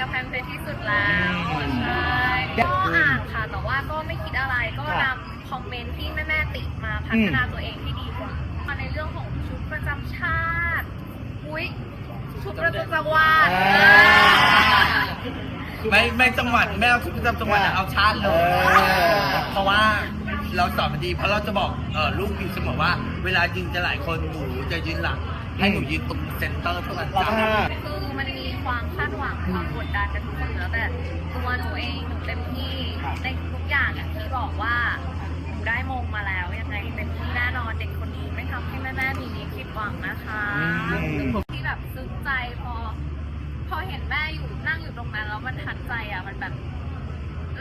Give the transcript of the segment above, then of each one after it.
กับแพนเพชรที่สุดแล้วอืมใช่ก็อ่านค่ะ แต่ว่าก็ไม่คิดอะไรก็ค่ะนำคอมเมนต์ที่แม่ๆติมาพัฒนาตัวเองให้ดีกว่ามาในเรื่องของชุดประจำชาติอุ้ยชุดประจำจังหวัดอ่าไม่ไม่จังหวัดไม่เอาชุดประจำจังหวัดอะเอาชาติเลยเออเพราะว่าเราสอนมันดีเพราะเราจะบอกเออลูกอยู่เสมอว่า เวลายืนจะหลายคนหนูจะยืนหลังให้หนูยืนตรงเซนเตอร์เท่านั้นจ้ะอ่าคือมันมี ความคาดหวังความกดดันกันทุกคนอยู่แล้วแต่ตัวหนูเองหนูเต็มที่ในทุกอย่างอย่างที่บอกว่าหนูได้มงมาแล้วยังไงเต็มที่แน่นอนเด็กคนนี้ไม่ทำให้แม่แม่ๆมีนี้ผิดหวังนะคะอืมที่แบบซึ้งใจพอ พอเห็นแม่อยู่นั่งอยู่ตรงนั้นแล้วมันทัดใจอะมันแบบ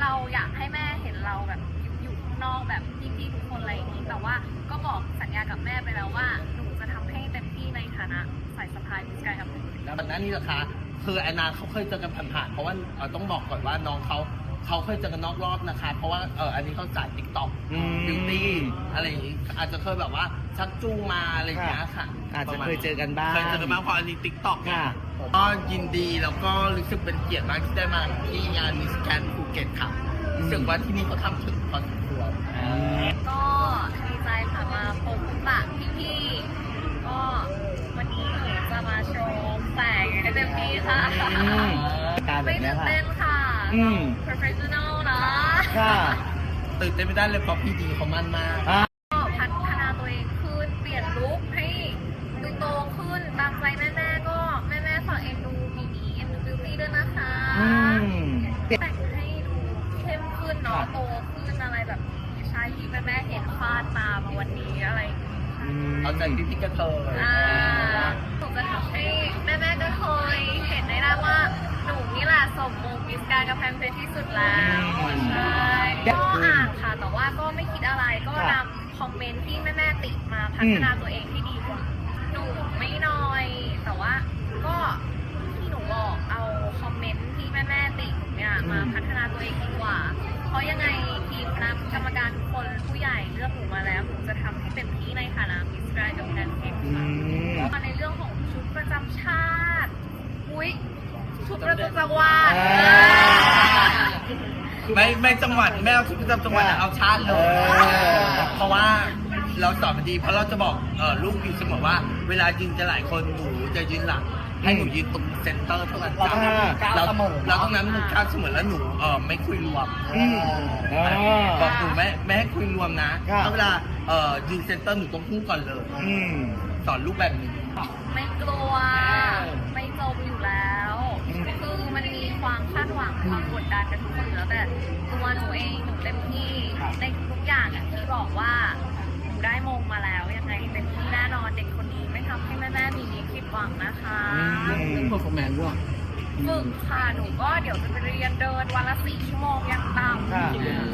เราอยากให้แม่เห็นเราแบบอยู่อยู่ข้างนอกแบบพี่ๆทุกคนอะไรอย่างนี้แต่ว่าก็บอกสัญญากับแม่ไปแล้วว่าหนูจะทำให้เต็มที่ในฐานะสายสะพายมิสไกกับหนูแล้วแบบนั้นนี่นะคะ คือแอนนาเขาเคยเจอกันผ่านๆเพราะว่าเอ่อต้องบอกก่อนว่าน้องเขาเขาเคยเจอกันนอกรอบนะคะ เพราะว่าเอออันนี้เขาจ่ายติ๊กต็อกอืม บิวตี้อะไรอย่างงี้อาจจะเคยแบบว่าชักจูงมาอะไรอย่างเงี้ยค่ะอาจจะประมาณเคยเจอกันบ้าง เคยเจอกันบ้างเพราะอันนี้ติ๊กต็อก ค่ะ ก็ยินดีแล้วก็รู้สึกเป็นเกียรติมากที่ได้มาที่งานมิสแกนภูเก็ตค่ะรู้สึกว่าที่นี่เขาทำถึงพอสมควร ก็ดีใจค่ะมาพบปะพี่ๆก็วันนี้หนูจะมาโชว์แต่งให้เต็มที่ ค่ะอืมการแบไม่บเนี้ตื่ยนค่ะ เต้นค่ะ อืม professional นะค่ะตื่นเต้นไม่ได้เลยเพราะพี่ดีเขามั่นมาก อ่าก็พัฒนาตัวเองขึ้น เปลี่ยนลุคให้ดูโตขึ้น ตามใจแม่ๆ ก็แม่ๆฝากเอ็นดูมีดีเอ็นดูบิวตี้ด้วยนะคะ อืมแต่งให้ดูเข้มขึ้นเนาะโตขึ้นอะไรแบบนี้ใช่ที่แม่ๆเห็นฟาดมามาวันนี้อะไรอย่างงี้อืมเอาใจพี่พี่ๆกระเทยอ่า มมงมิสการกับแพนเพชรที่สุดแล้วใช่ก็อ่านค่ะ แต่ว่าก็ไม่คิดอะไรก็นำคอมเมนต์ที่แม่ๆติมาพัฒนาตัวเองให้ดีกว่าหนูไม่น้อย แต่ว่าก็ที่หนูบอกเอาคอมเมนต์ที่แม่ๆติหนูเนี่ยมาพัฒนาตัวเองดีกว่า เพราะยังไงทีมคณะกรรมการทุกคนผู้ใหญ่เลือกหนูมาแล้วหนูจะทำให้เต็มที่ในฐานะมิสแกรนด์กับแกรนด์เพชรอืค่ะมมาในเรื่องของชุดประจำชาติ อุ้ย ชุดประจำจังหวัดอ่าไม่ไม่จังหวัดไม่เอาชุดประจำจังหวัดอะเอาชาติเลยเออเพราะว่าเราสอนมันดีเพราะเราจะบอกเออลูกอยู่เสมอว่า เวลายืนจะหลายคนหนูจะยืนหลังให้หนูยืนตรงเซนเตอร์เท่านั้นจ้ะอ่าเราเราต้องนั้นหนูก้าวเสมอแล้วหนูเออไม่คุยรวมอืมอ่าบอกหนูไม่ไม่ให้คุยรวมนะค่ะแล้วเวลาเออยืนเซนเตอร์หนูต้องพูดก่อนเลยอืมสอนลูกแบบนี้ไม่กลัว ดดันกันทุกคนอยู่แล้วแต่ตัวหนูเองหนูเต็มที่ในทุกอย่างอย่างที่บอกว่าหนูได้มงมาแล้วยังไงเต็มที่แน่นอนเด็กคนนี้ไม่ทำให้แม่ๆมีนี้ผิดหวังนะคะอืมเพอร์ฟอร์แมนซ์ด้วยฝึกค่ะหนูก็เดี๋ยวจะไปเรียนเดินวันละสี่ชั่วโมงอย่างต่ำ ค่ะ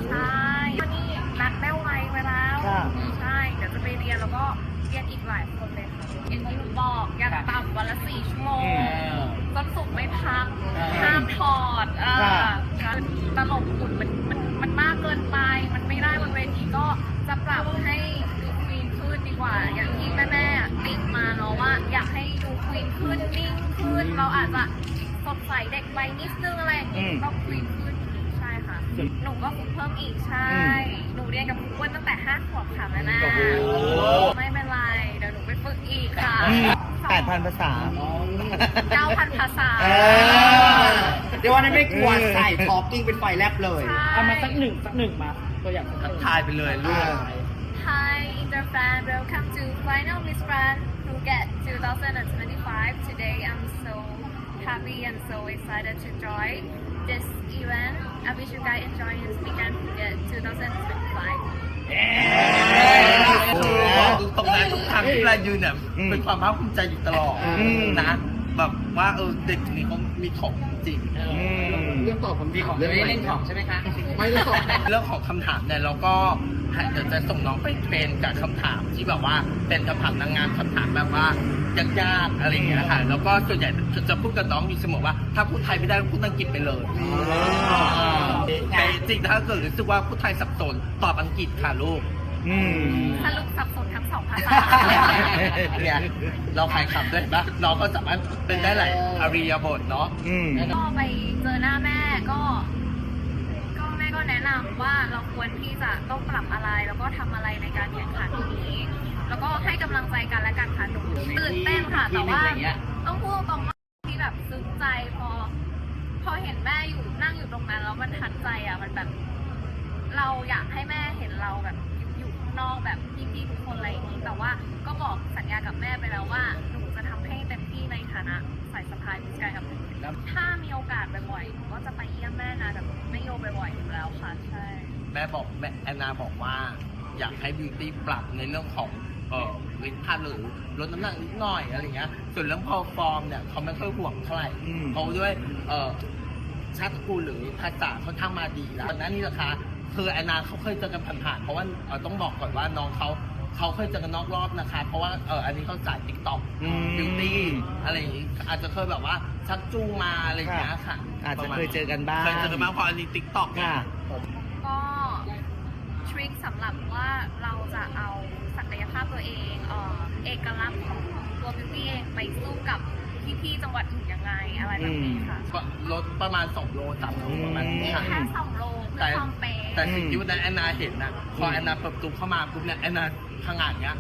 ใช่ก็นี่นัดแม่ไว้ไว้แล้ว ค่ะ ใช่ เดี๋ยวจะไปเรียนแล้วก็เรียนอีกหลายคนเลยค่ะอย่างที่หนูบอกอย่างต่ำวันละสี่ชั่วโมงอืมต้นสุกร์ไม่พักอ่าห้ามถอดเออค่ะ การตลกหุ่นมันมันมันมากเกินไป มันไม่ได้บนเวทีก็จะปรับให้ดูควีนขึ้นดีกว่า อย่างที่แม่แม่ๆติดมาเนาะว่า อยากให้ดูควีนขึ้นนิ่งขึ้นเราอาจจะสดใสเด็กไปนิดนึงอะไรอย่างงี้อืมก็ควีนขึ้นใช่ค่ะหนูก็ฝึกเพิ่มอีกใช่ หนูเรียนกับครูอ้วนตั้งแต่ห้าขวบค่ะแม่แม่โอ้โหไม่เป็นไรเดี๋ยวหนูไปฝึกอีกค่ะอืมแปดพันภาษาเก้าพันภาษา เออเดี๋ยววันนี้ไม่กลัวใส่ท็อปกิ้งเป็นไฟแลบเลยเอามาสักหนึ่งสักหนึ่งมาตัวอย่างสักหทักนึ่งทายไปเลยลูก Hi Inter fan welcome to Final Miss Grand Phuket 2025 today I'm so happy and so excited to join this event I wish you guys enjoy this weekend Phuket 2025 ตรงนั้นทุกครั้งที่เรายืนเนี่ยอืมเป็นความภาคภูมิใจอยู่ตลอดอืมนะ แบบว่าเออเด็กคนนี้เขามีของ จริงอืม เรื่องตอบคำมีของไม่ได้เล่นของใช่ไหมคะไม่เรื่องตอบเรื่องของคำถามเนี่ยเราก็ให้เดี๋ยวจะส่งน้องไปเทรนกับคำถามที่แบบว่าเป็นคำถามนางงามคำถามแบบว่ายากๆอะไรอย่างเงี้ยค่ะแล้วก็ส่วนใหญ่จะจะพูดกับน้องอยู่เสมอว่า ถ้าพูดไทยไม่ได้พูดอังกฤษไปเลยแต่จริงๆถ้าเกิดรู้สึกว่าพูดไทยสับสนตอบอังกฤษค่ะลูก อืม สรุปสับสนทั้งสองภาษา เนี่ยเราขายขับด้วยปะน้องก็สามารถเป็นได้หลายอาริยบทเนาะอืม ก็ไปเจอหน้าแม่ก็ ก็แม่ก็แนะนำว่าเราควรที่จะต้องปรับอะไร แล้วก็ทำอะไรในการแข่งขันนี้ แล้วก็ให้กำลังใจกันและกันค่ะหนูตื่นเต้นค่ะ แต่ว่าต้องพูดตรงๆว่าที่แบบซึ้งใจพอ พอเห็นแม่อยู่นั่งอยู่ตรงนั้นแล้วมันทัดใจอะมันแบบ เราอยากให้แม่เห็นเราแบบอยู่อยู่ข้างนอกแบบพี่ๆทุกคนอะไรอย่างนี้แต่ว่า กับ ถ้ามีโอกาสบ่อยๆหนูก็จะไปเยี่ยมแม่นะแต่ไม่โยบ่อยๆอยู่แล้วค่ะใช่ แม่บอกแม่แอนนาบอกว่า อยากให้บิวตี้ปรับในเรื่องของเอ่อลิ้นพันหรือลดน้ำหนักนิดหน่อยอะไรเงี้ย ส่วนเรื่องพอฟอร์มเนี่ยเขาไม่ค่อยห่วงเท่าไหร่อืม เขาด้วยเอ่อชาติตระกูลหรือภาษาค่อนข้างมาดีแล้วตอนนั้นนี่นะคะคือแอนนาเขาเคยเจอกันผ่านๆเพราะว่าเอ่อต้องบอกก่อนว่าน้องเขา เขาเคยเจอกันนอกรอบนะคะ เพราะว่าเอออันนี้เขาสายติ๊กต็อกอืม บิวตี้อะไรอย่างงี้อาจจะเคยแบบว่าชักจูงมาอะไรอย่างเงี้ยค่ะอาจจะปรมณเคยเจอกันบ้างเคยเจอกันบ้างเพราะอันนี้ติ๊กต็อก ค่ะ ก็ทริคสำหรับว่าเราจะเอาศักยภาพตัวเองเอ่อเอกลักษณ์ของตัวบิวตี้เองไปสู้กับพี่ๆจังหวัดอื่นยังไงอะไรแบบนี้ค่ะ ก็ลดประมาณ 2 โล3โลประมาณนี้ค่ะ แค่สองโลเพื่อความเป๊ะแต่สิ่งที่วันนั้นแอนนาเห็นนะพอแอนนาเปิดประตูเข้ามาปุ๊บเนี่ยแอนนา พังงานเนี้ย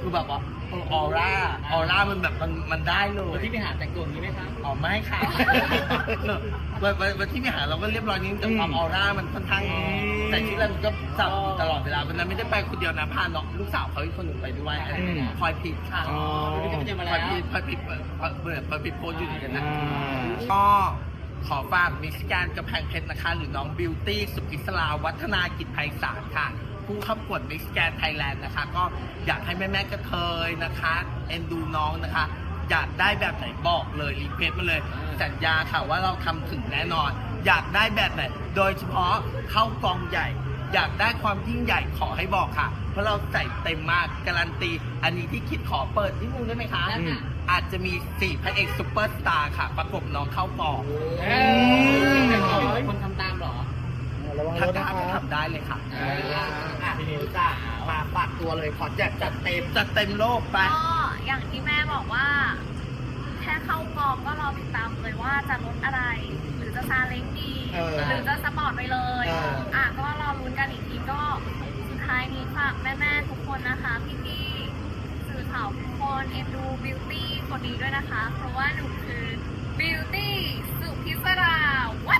คือแบบว่าเออออร่าออร่ามันแบบมันมันได้เลวันยที่ไปหาแต่งตัวอย่างนี้ไหมคะอ๋อไม่ค่ะวันวันวันที่ไปหาเราก็เรียบร้อยนิดนึงแต่ความออร่ามันค่อนข้างอืมแต่ที่เราก็จับตลอดเวลาวันนั้นไม่ได้ไปคนเดียวนะพาน้องลูกสาวเขาอีกคนหนึ่งไปด้วยอะไรอย่างเงี้ยอืมคอยผิดค่ะอ๋อ วันนี้ก็ไปเจอมาคอยแล้วผิดคอยผิดเปิดเปิดเปิดผิดโพสต์อยู่เหมือนกันนะอ่าก็ขอฝากมิสแกนกระแพงเพชรนะคะ หรือน้องบิวตี้สุกิสลาวัฒนากิจไพศาลค่ะ ผู้เข้าประกวดมิสแกนไทยแลนด์นะคะ ก็อยากให้แม่แม่ๆกระเทยนะคะเอ็นดูน้องนะคะ อยากได้แบบไหนบอกเลยรีเควสต์มาเลยสัญญาค่ะว่าเราทำถึงแน่นอน อยากได้แบบไหน โดยเฉพาะเข้ากองใหญ่ อยากได้ความยิ่งใหญ่ขอให้บอกค่ะ เพราะเราใส่เต็มมากการันตี อันนี้ที่คิดขอเปิดนิดนึงได้ไหมคะอืมอาจจะมีสี่พระเอกซุปเปอร์สตาร์ค่ะ ประกบน้องเข้ากอง เอ้ยคนทำตามเหรอ ระวังรถ้าถได้นะก็คะทำได้เลยค่ะเอออะทีนี้จ้ามาฝากตัวเลยขอแจกจัดเต็มจะเต็มโลกไป ก็อย่างที่แม่บอกว่า แค่เข้ากองก็รอติดตามเลยว่าจะลดอะไร หรือจะซาเล้งดีเออหรือจะสปอร์ตไปเลยเอออะก็รอลุ้นกันอีกทีก็สุดท้ายนี้ฝากแม่ๆทุกคนนะคะพี่ๆสื่อข่าวทุกคนเอ็นดูบิวตี้คนนี้ด้วยนะคะ เพราะว่าหนูคือบิวตี้สุพิศราวั